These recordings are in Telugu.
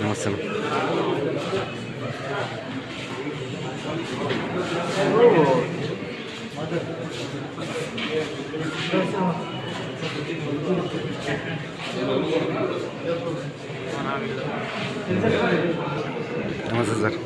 నమస్తే నమస్తే సార్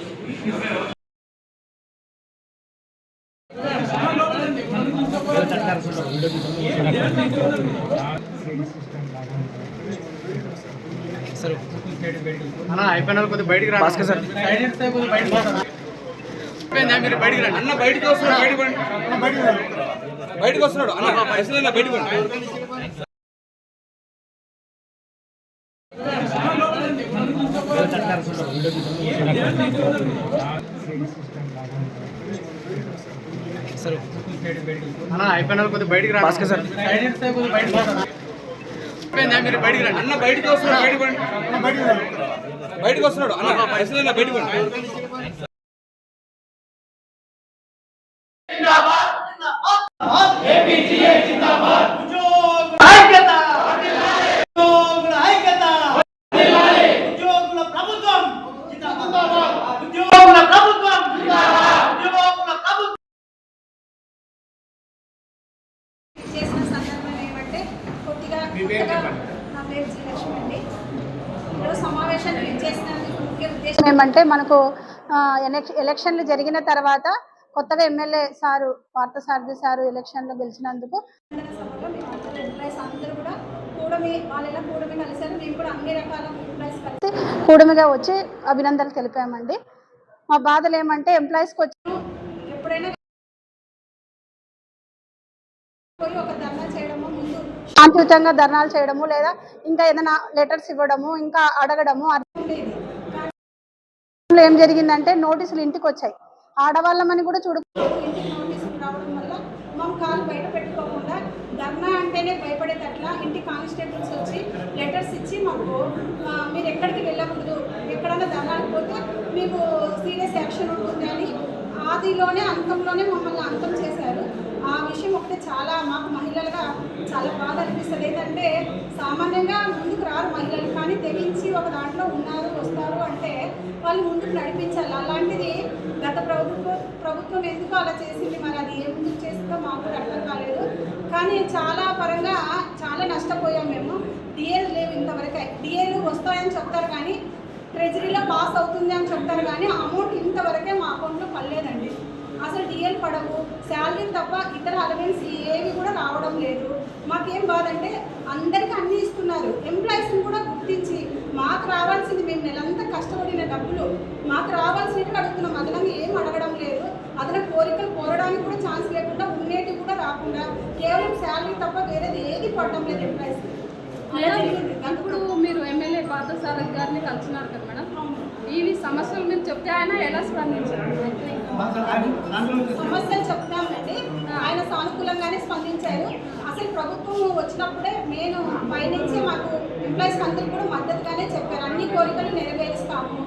మీరు బయటికి రండి అన్న బయటకు వస్తున్నాడు బయటకు రండి. బయటకు వస్తున్నాడు అన్న బయటకు రండి. అయిపోయిన కొద్దిగా బయటికి రా భాస్కర్ సార్ మీరు బయటికి రండి. అన్న బయటకు వస్తున్నాడు బయటకు. బయటకు వస్తున్నాడు. అన్న అన్న బయటకు రండి. ఐక్యత ఉద్యోగుల ఐక్యత ఉద్యోగుల ప్రభుత్వం ఉద్యోగుల ప్రభుత్వం ఉద్యోగుల ప్రభుత్వం చేసిన సందర్భం ఏమంటే కొద్దిగా కొత్తగా నా పేరు జి లక్ష్మి అండి ఈరోజు సమావేశాన్ని చేసినందుకు ముఖ్య ఉద్దేశం ఏమంటే మనకు ఎలక్షన్లు జరిగిన తర్వాత కొత్తగా ఎమ్మెల్యే సారు పార్థసారథి సారు ఎలక్షన్లో గెలిచినందుకు అందరూ కూడా కూడమి కూడమి మేము అన్ని రకాల కలిసి కూడమిగా వచ్చి అభినందనలు తెలిపామండి. మా బాధలు ఏమంటే ఎంప్లాయీస్కి వచ్చి ఎప్పుడైనా ఒక చేయడము శాంతియుతంగా ధర్నాలు చేయడము లేదా ఇంకా ఏదైనా లెటర్స్ ఇవ్వడము ఇంకా అడగడము అర్థం ఏం జరిగిందంటే నోటీసులు ఇంటికి వచ్చాయి ఆడవాళ్ళమని కూడా చూడ ఇంటికి నోటీసులు రావడం వల్ల మా కాలు బయట పెట్టుకోకుండా ధర్నా అంటేనే భయపడేటట్లా ఇంటి కానిస్టేబుల్స్ వచ్చి లెటర్స్ ఇచ్చి మాకు మీరు ఎక్కడికి వెళ్ళకూడదు ఎక్కడైనా ధర్నాలకు పోతే మీకు సీరియస్ యాక్షన్ ఉంటుంది అని ఆదిలోనే అంతంలోనే మమ్మల్ని అంతం చేశారు. ఆ విషయం ఒకటి చాలా మాకు మహిళలుగా చాలా బాధ అనిపిస్తుంది. ఏంటంటే సామాన్యంగా ముందుకు రారు మహిళలు కానీ తెగించి ఒక దాంట్లో ఉన్నారు వస్తారు అంటే వాళ్ళు ముందుకు నడిపించాలి. అలాంటిది గత ప్రభుత్వం ప్రభుత్వం ఎందుకు అలా చేసింది? మరి అది ఏ ముందుకు చేసిందో మాకు కూడా అర్థం కాలేదు. కానీ చాలా పరంగా చాలా నష్టపోయాం మేము. డిఏలు లేవు ఇంతవరకు. డిఏలు వస్తాయని చెప్తారు కానీ ట్రెజరీలో పాస్ అవుతుంది అని చెప్తారు కానీ అమౌంట్ ఇంతవరకే మా అకౌంట్లో పడలేదండి. అసలు డిఎల్ పడవు. శాలరీ తప్ప ఇతర అలవెన్స్ ఏవి కూడా రావడం లేదు. మాకేం బాధ అంటే అందరికీ అన్నీ ఇస్తున్నారు. ఎంప్లాయీస్ని కూడా గుర్తించి మాకు రావాల్సింది మేము నెలంతా కష్టపడిన డబ్బులు. మాకు రావాల్సినట్టు అడుగుతున్నాం. అదనంగా ఏం అడగడం లేదు. అదన కోరికలు కోరడానికి కూడా ఛాన్స్ లేకుండా ఉండేటి కూడా రాకుండా కేవలం శాలరీ తప్ప వేరేది ఏది పడడం లేదు ఎంప్లాయీస్కి ఇప్పుడు మీరు ఎమ్మెల్యే పార్థసారథి గారిని కలిసినారు కదా మేడం. ఇవి సమస్యలు మీరు చెప్తే ఆయన ఎలా స్పందించారు? సమస్యలు చెప్తామండి. ఆయన సానుకూలంగానే స్పందించారు. అసలు ప్రభుత్వం వచ్చినప్పుడే నేను పైనుంచి మాకు ఎంప్లాయీస్ అందరూ కూడా మద్దతుగానే చెప్పారు. అన్ని కోరికలు నెరవేరుస్తాము.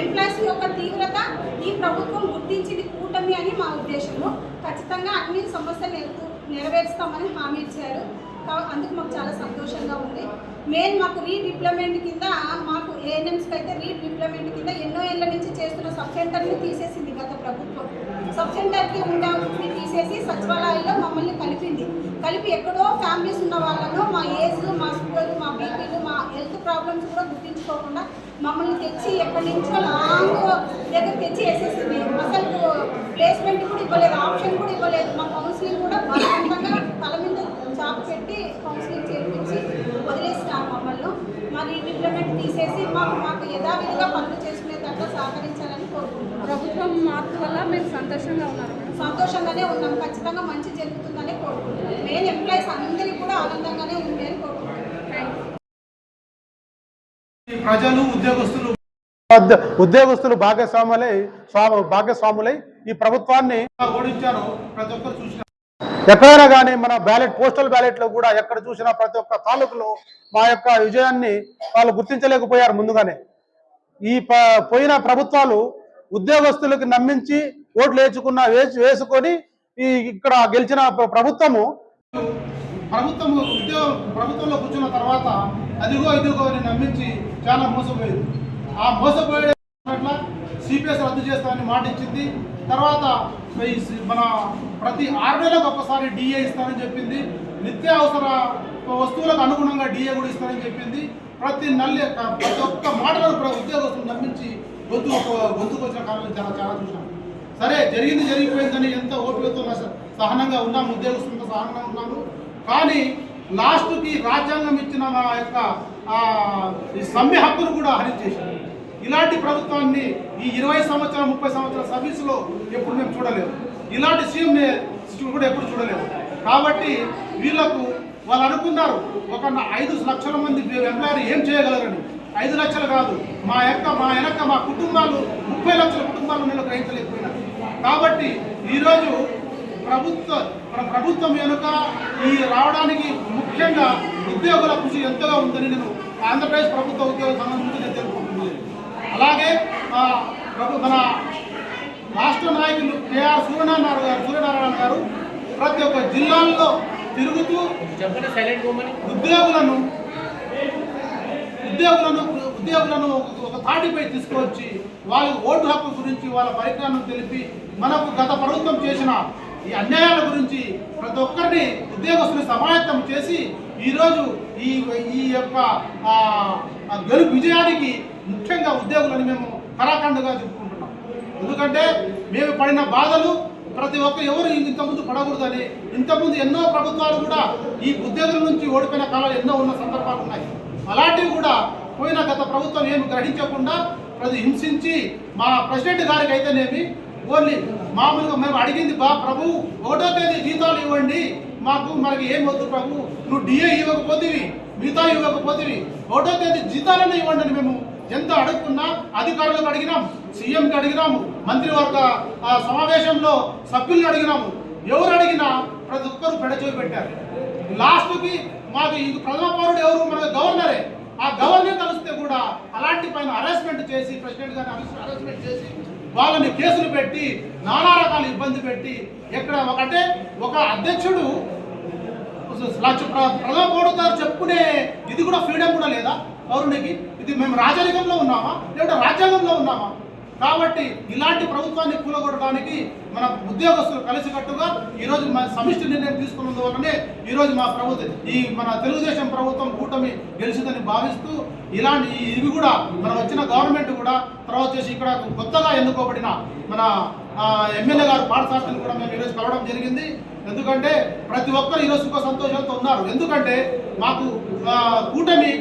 ఎంప్లాయీస్ యొక్క తీవ్రత ఈ ప్రభుత్వం గుర్తించింది కూటమి అని మా ఉద్దేశము. ఖచ్చితంగా అన్ని సమస్యలు నెరవేరుస్తామని హామీ ఇచ్చారు. అందుకు మాకు చాలా సంతోషంగా ఉంది. మెయిన్ మాకు రీడిప్లమెంట్ కింద మాకు ఏఎన్ఎంస్కి అయితే రీడిప్లమెంట్ కింద ఎన్నో ఏళ్ళ నుంచి చేస్తున్న సబ్ సెంటర్ని తీసేసింది గత ప్రభుత్వం. సబ్ సెంటర్కి ఉండే తీసేసి సచివాలయాల్లో మమ్మల్ని కలిపింది. కలిపి ఎక్కడో ఫ్యామిలీస్ ఉన్న వాళ్ళను మా ఏజ్ మా షుగర్ మా బీపీలు మా హెల్త్ ప్రాబ్లమ్స్ కూడా గుర్తించుకోకుండా మమ్మల్ని తెచ్చి ఎక్కడి నుంచో లాంగ్ దగ్గర తెచ్చి వేసేసింది. అసలు ప్లేస్మెంట్ కూడా ఇవ్వలేదు ఆప్షన్ కూడా ఇవ్వలేదు. మా కౌన్సిలింగ్ కూడా బలవంతంగా తల మీద చాపు పెట్టి కౌన్సిలింగ్ చేయించి వదిలేసినారు మమ్మల్ని. మరి డిప్లమెంట్ తీసేసి మాకు మాకు యథావిధిగా పనులు చేసుకునేటట్లు సహకరించి మార్పు వల్ల మీరు సంతోషంగా ఉన్నారు సంతోషంగానే ఉన్నాం. ఖచ్చితంగా మంచి జరుగుతుందని కోరుకుంటున్నాం. మెయిన్ ఎంప్లాయీస్ అందరికీ కూడా ఆనందంగానే ఉంది అని కోరుకుంటున్నాం. థ్యాంక్ యూ ప్రజలు ఉద్యోగస్తులు ఉద్య- ఉద్యోగస్తులు భాగస్వాములై స్వా- భాగస్వాములై ఈ ప్రభుత్వాన్ని ఓడించారు ప్రతి ఒక్కరు చూసిన. ఎక్కడైనా కానీ మన బ్యాలెట్ పోస్టల్ బ్యాలెట్లో కూడా ఎక్కడ చూసినా ప్రతి ఒక్క తాలూకులో మా యొక్క విజయాన్ని వాళ్ళు గుర్తించలేకపోయారు ముందుగానే. ఈ పోయిన ప్రభుత్వాలు ఉద్యోగస్తులకు నమ్మించి ఓట్లు వేసుకున్న వేసి వేసుకొని ఈ ఇక్కడ గెలిచిన ప్రభుత్వము. ప్రభుత్వం ఉద్యోగ ప్రభుత్వంలో కూర్చున్న తర్వాత అదిగో ఇదిగో అని నమ్మించి చాలా మోసపోయింది. ఆ మోసపోయే పట్ల సిపిఎస్ రద్దు చేస్తామని మాట ఇచ్చింది. తర్వాత ఈ సి- మన ప్రతి ఆరు నెలలకు ఒకసారి డిఏ ఇస్తానని చెప్పింది. నిత్యావసర వస్తువులకు అనుగుణంగా డిఏ కూడా ఇస్తానని చెప్పింది. ప్రతి నల్లి ప్రతి ఒక్క మాటలను ప్ర- ఉద్యోగస్తులు నమ్మించి గొంతు గొంతుకు వచ్చిన కారణం చాలా చాలా చూసాం సరే జరిగింది జరిగిపోయిందని ఎంత ఓపికతో సహనంగా ఉన్నాము ఉద్యోగస్తులతో సహనంగా ఉన్నాము కానీ లాస్ట్కి రాజ్యాంగం ఇచ్చిన మా యొక్క ఈ సమ్మె హక్కును కూడా హరించేశారు. ఇలాంటి ప్రభుత్వాన్ని ఈ ఇరవై సంవత్సరాల ముప్పై సంవత్సరాల సర్వీసులో ఎప్పుడు మేము చూడలేము ఇలాంటి సీఎం కూడా ఎప్పుడు చూడలేము కాబట్టి వీళ్ళకు వాళ్ళు అనుకున్నారు ఒక ఐదు లక్షల మంది ఎంప్లాయర్ ఏం చేయగలరని. ఐదు లక్షలు కాదు. మా యొక్క మా వెనక మా కుటుంబాలు ముప్పై లక్షల కుటుంబాలు నేను గ్రహించలేకపోయినారు కాబట్టి ఈరోజు ప్రభుత్వ మన ప్రభుత్వం వెనుక ఈ రావడానికి ముఖ్యంగా ఉద్యోగుల కృషి ఎంతగా ఉందని నేను ఆంధ్రప్రదేశ్ ప్రభుత్వ ఉద్యోగ సంఘం నుంచి నేను తెలుపుకుంటున్నాను. అలాగే ప్రభు మన రాష్ట్ర నాయకులు కేఆర్ సూర్యనారాయణ గారు సూర్యనారాయణ గారు ప్రతి ఒక్క జిల్లాల్లో తిరుగుతూ ఉద్యోగులను ఉద్యోగులను ఉద్యోగులను ఒక- తాటిపై తీసుకొచ్చి వాళ్ళ ఓటు హక్కు గురించి వాళ్ళ పరిజ్ఞానం తెలిపి మనకు గత ప్రభుత్వం చేసిన ఈ అన్యాయాల గురించి ప్రతి ఒక్కరిని ఉద్యోగస్తుని సమాయత్తం చేసి ఈరోజు ఈ ఈ యొక్క గెలుపు విజయానికి ముఖ్యంగా ఉద్యోగులని మేము కరాఖండుగా చెప్పుకుంటున్నాం. ఎందుకంటే మేము పడిన బాధలు ప్రతి ఒక్క ఎవరు ఇంతకుముందు పడకూడదని ఇంతకుముందు ఎన్నో ప్రభుత్వాలు కూడా ఈ ఉద్యోగుల నుంచి ఓడిపోయిన కాలాలు ఎన్నో ఉన్న సందర్భాలు ఉన్నాయి. అలాంటివి కూడా పోయిన గత ప్రభుత్వం ఏమి గ్రహించకుండా ప్రతి హింసించి మా ప్రెసిడెంట్ గారికి అయితేనేమి ఓన్లీ మామూలుగా మేము అడిగింది బా ప్రభు ఒకటో తేదీ జీతాలు ఇవ్వండి మాకు మనకి ఏం వద్దు ప్రభు నువ్వు డిఏ ఇవ్వకపోతేవి మిగతా ఇవ్వకపోతేవి ఒకటో తేదీ జీతాలను ఇవ్వండి అని మేము ఎంత అడుగుతున్నా అధికారులకు అడిగినాం సీఎంకి అడిగినాము మంత్రివర్గ ఆ, సమావేశంలో సభ్యుల్ని అడిగినాము ఎవరు అడిగినా ప్రతి ఒక్కరు పెడచెవి పెట్టారు. లాస్ట్కి మాకు ఇది ప్రథమ పౌరుడు ఎవరు? మన గవర్నరే. ఆ గవర్నర్ కలిస్తే కూడా అలాంటి పైన అరెస్ట్మెంట్ చేసి ప్రెసిడెంట్ గారిని అరెస్ట్మెంట్ చేసి వాళ్ళని కేసులు పెట్టి నానా రకాల ఇబ్బంది పెట్టి ఎక్కడ ఒకటే ఒక అధ్యక్షుడు ప్రథమ పౌరుడు గారు చెప్పుకునే ఇది కూడా ఫ్రీడమ్ కూడా లేదా? పౌరునికి? ఇది మేము రాజరికంలో ఉన్నామా? లేదా రాజ్యాంగంలో ఉన్నామా? కాబట్టి ఇలాంటి ప్రభుత్వాన్ని కూలగొట్టడానికి మన ఉద్యోగస్తులు కలిసికట్టుగా ఈరోజు మన సమిష్టి నిర్ణయం తీసుకున్నందు వల్లనే ఈరోజు మా ప్రభుత్వం ఈ మన తెలుగుదేశం ప్రభుత్వం కూటమి గెలిచిందని భావిస్తూ ఇలాంటి ఇవి కూడా మన వచ్చిన గవర్నమెంట్ కూడా తర్వాత చేసి ఇక్కడ కొత్తగా ఎన్నుకోబడిన మన ఎమ్మెల్యే గారు పాఠశాలను కూడా మేము ఈరోజు కలవడం జరిగింది. ఎందుకంటే ప్రతి ఒక్కరు ఈరోజు సుఖ సంతోషాలతో ఉన్నారు. ఎందుకంటే మాకు కూటమి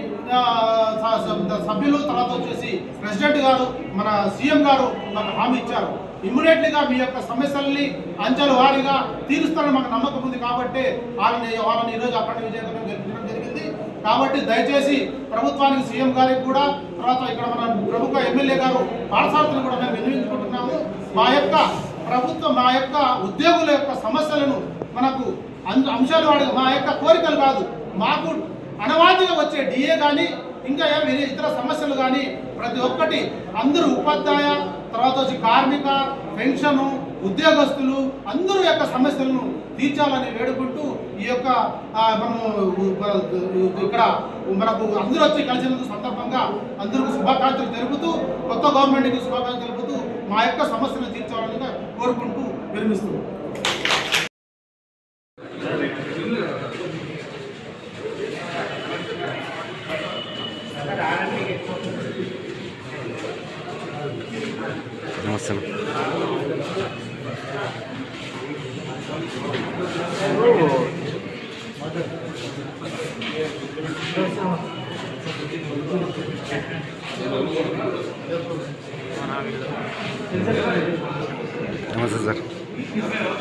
సభ్యులు తర్వాత వచ్చేసి ప్రెసిడెంట్ గారు మన సీఎం గారు మాకు హామీ ఇచ్చారు. ఇమ్మీడియట్లీగా మీ యొక్క సమస్యల్ని అంచెల వారీగా తీరుస్తారని మాకు నమ్మకం ఉంది కాబట్టి వాళ్ళని వాళ్ళని ఈరోజు అక్కడ విజయనగరం గెలిపించడం జరిగింది. కాబట్టి దయచేసి ప్రభుత్వానికి సీఎం గారికి కూడా తర్వాత ఇక్కడ మన ప్రముఖ ఎమ్మెల్యే గారు పాఠశాలను కూడా మేము వినియోగించుకుంటున్నాము. మా యొక్క ప్రభుత్వం మా యొక్క ఉద్యోగుల యొక్క సమస్యలను మనకు అం- అంశాలు వాడి మా యొక్క కోరికలు కాదు మాకు అనవాదిగా వచ్చే డిఏ కానీ ఇంకా ఏ వేరే ఇతర సమస్యలు కానీ ప్రతి ఒక్కటి అందరూ ఉపాధ్యాయ తర్వాత వచ్చి కార్మిక పెన్షను ఉద్యోగస్తులు అందరూ యొక్క సమస్యలను తీర్చాలని వేడుకుంటూ ఈ యొక్క మనము ఇక్కడ మనకు అందరూ వచ్చి కలిసినందుకు సందర్భంగా అందరికీ శుభాకాంక్షలు తెలుపుతూ కొత్త గవర్నమెంట్కి శుభాకాంక్షలు తెలుపుతూ మా యొక్క సమస్యలను తీర్చాలని కోరుకుంటూ విరమిస్తున్నాం నమస్తే సార్